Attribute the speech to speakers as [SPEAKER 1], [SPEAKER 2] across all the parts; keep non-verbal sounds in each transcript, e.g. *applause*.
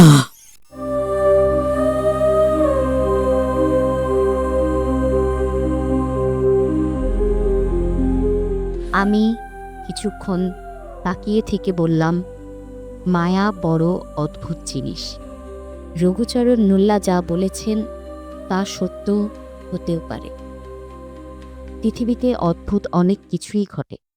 [SPEAKER 1] আমি কিছুক্ষণ তাকিয়ে থেকে বললাম, মায়া বড় অদ্ভুত জিনিস। রঘুচরণ নুল্লা যা বলেছেন তা সত্য হতেও পারে। পৃথিবীতে অদ্ভুত অনেক কিছুই ঘটে।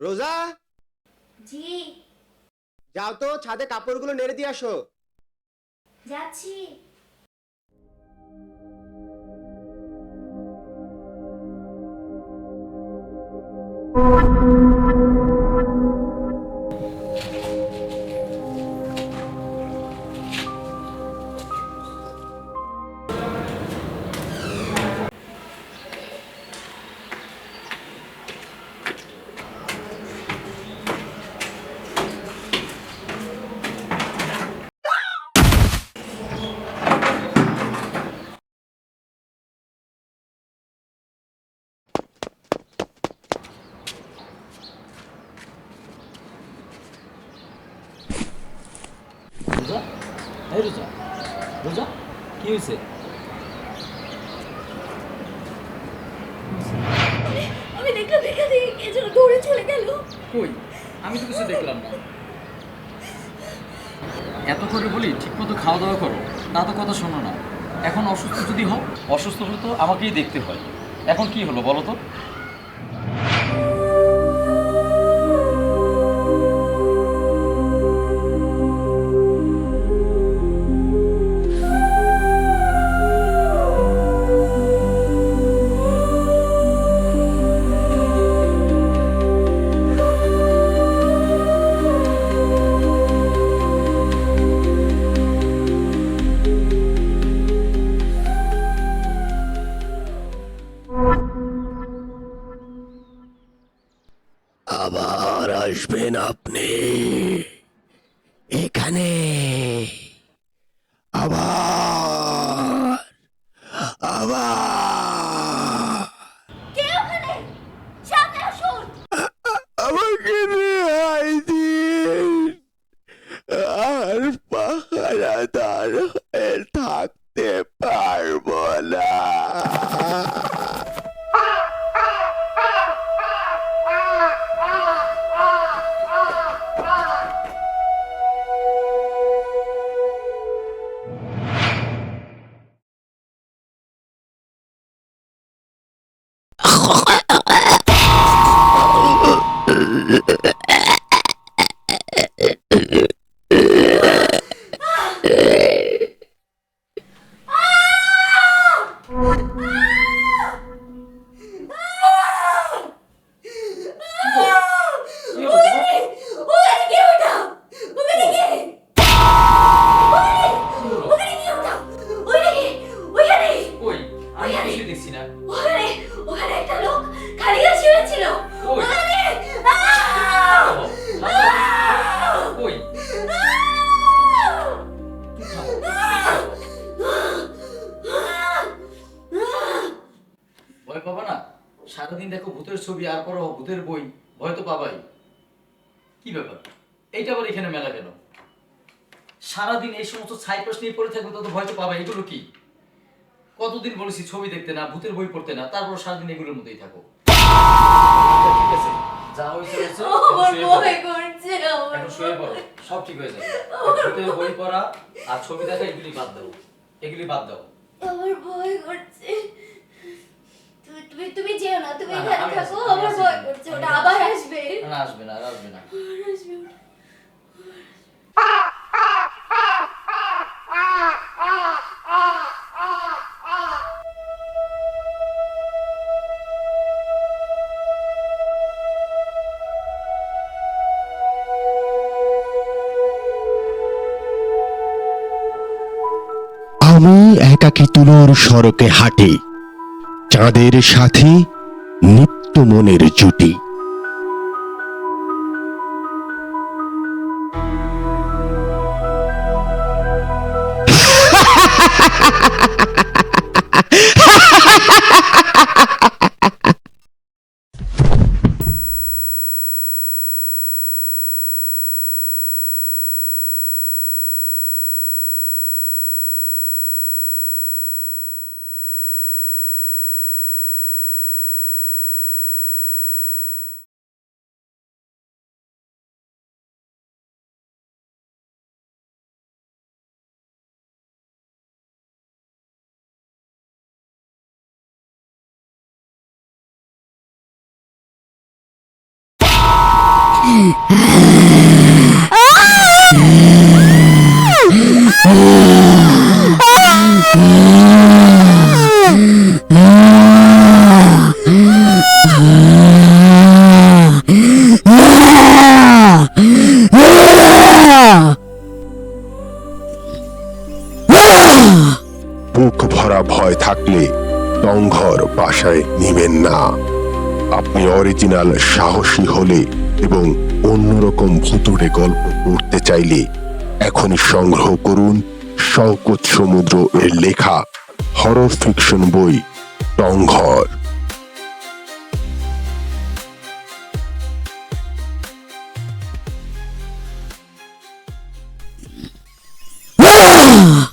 [SPEAKER 2] রোজা?
[SPEAKER 3] জি।
[SPEAKER 2] যাও তো ছাদে কাপড়গুলো নেড়ে দিয়ে আসো।
[SPEAKER 3] যাচ্ছি।
[SPEAKER 4] রোজা *laughs* কি হয়েছে?
[SPEAKER 3] আমি দেখা দেখা দেখে কে যেন দৌড়ে চলে গেল।
[SPEAKER 4] কই? আমি তো কিছু দেখলাম না। এত করে বলি ঠিকমতো খাওয়া দাওয়া করো। তা তো কথা শোনো না। এখন অসুস্থ যদি হও অসুস্থ হলে তো আমাকেই দেখতে হয়। এখন কি হলো বলো তো?
[SPEAKER 5] আবার আসবেন আপনি। এখানে। আবার। আবার। আমাকে রেহাই দিন। আর পাহারাদার হয়ে থাকতে পারব না।
[SPEAKER 4] কি *laughs* ছবি আর পরে ভূতের বই ভয় তো পাবাই। কি ব্যাপার? এইটা আবার এখানে মেলা কেন? সারাদিন এই সমস্ত সাইপ্রাস নিয়ে পড়ে থাকবে তত ভয় তো পাবাই। এগুলো কি? কতদিন বলেছি ছবি দেখতে না ভূতের বই পড়তে না তারপর সারাদিন এগুলোর মধ্যেই থাকো। আচ্ছা, ঠিক আছে। যা হয়েছে হয়েছে,
[SPEAKER 3] আমার
[SPEAKER 4] এখন শুয়ে পড়ো।
[SPEAKER 3] ভয় করছে আমার
[SPEAKER 4] এখন শুয়ে পড়ো। সব ঠিক হয়ে যাবে। ভূতের বই পড়া আর ছবি দেখা এগুলি বাদ দাও। এগুলি বাদ দাও।
[SPEAKER 3] আমার ভয় করছে তুমি তুমি তুমি যেও না তুমি
[SPEAKER 4] না, না,
[SPEAKER 3] এখানে
[SPEAKER 4] আমি
[SPEAKER 3] থাকো ভয় করছে ওটা আবার আসবে।
[SPEAKER 4] না আসবে না আসবে না।
[SPEAKER 3] আসবে
[SPEAKER 5] আমি একাকী তুলোর সড়কে হাঁটি।
[SPEAKER 6] চাঁদের সাথে নিত্য মনের জুটি বুক ভরা ভয় থাকলে টংঘর বাসায় নিবেন না। আপনি অরিজিনাল সাহসী হলে এবং অন্যরকম ভুতুড়ে গল্প পড়তে চাইলে এখনই সংগ্রহ করুন শওকত সমুদ্র এর লেখা হরর ফিকশন বই টংঘর
[SPEAKER 1] আহ!